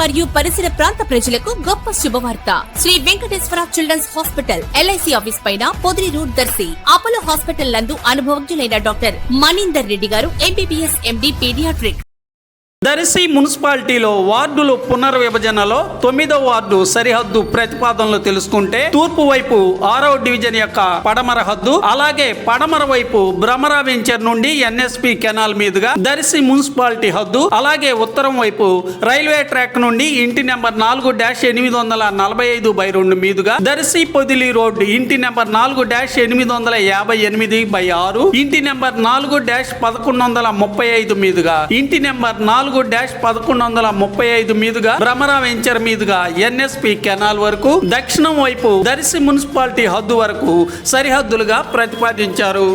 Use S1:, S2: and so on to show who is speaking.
S1: మరియు పరిసర ప్రాంత ప్రజలకు గొప్ప శుభవార్త. Shri Venkateswara children's hospital LIC office పైన Podili road Darsi. Apollo hospital నందు అనుభవజ్ఞులైన డాక్టర్ మనీందర్ రెడ్డి గారు ఎంబీబీఎస్ ఎండి పీడియాట్రిక్
S2: దర్శి మున్సిపాలిటీలో వార్డులు పునర్విభజనలో తొమ్మిదో వార్డు సరిహద్దు ప్రతిపాదనలు తెలుసుకుంటే తూర్పు వైపు ఆరవ డివిజన్ యొక్క పడమర హద్దు అలాగే పడమర వైపు భ్రమర వెంచర్ నుండి ఎన్ఎస్పి కెనాల్ మీదుగా దర్శి మున్సిపాలిటీ హద్దు అలాగే ఉత్తరం వైపు రైల్వే ట్రాక్ నుండి ఇంటి నెంబర్ నాలుగు డాష్ ఎనిమిది వందల నలభై ఐదు బై రెండు మీదుగా దర్శి పొదిలి రోడ్ ఇంటి నెంబర్ నాలుగు డాష్ ఎనిమిది వందల యాభై ఎనిమిది బై ఆరు ఇంటి నెంబర్ నాలుగు డాష్ పదకొండు వందల ముప్పై ఐదు మీదుగా ఇంటి నెంబర్ నాలుగు నాలుగు డాష్ పదకొండు వందల ముప్పై ఐదు మీదుగా భ్రమర వెంచర్ మీదుగా ఎన్ఎస్పి కెనాల్ వరకు దక్షిణం వైపు దర్శి మున్సిపాలిటీ హద్దు వరకు సరిహద్దులుగా ప్రతిపాదించారు.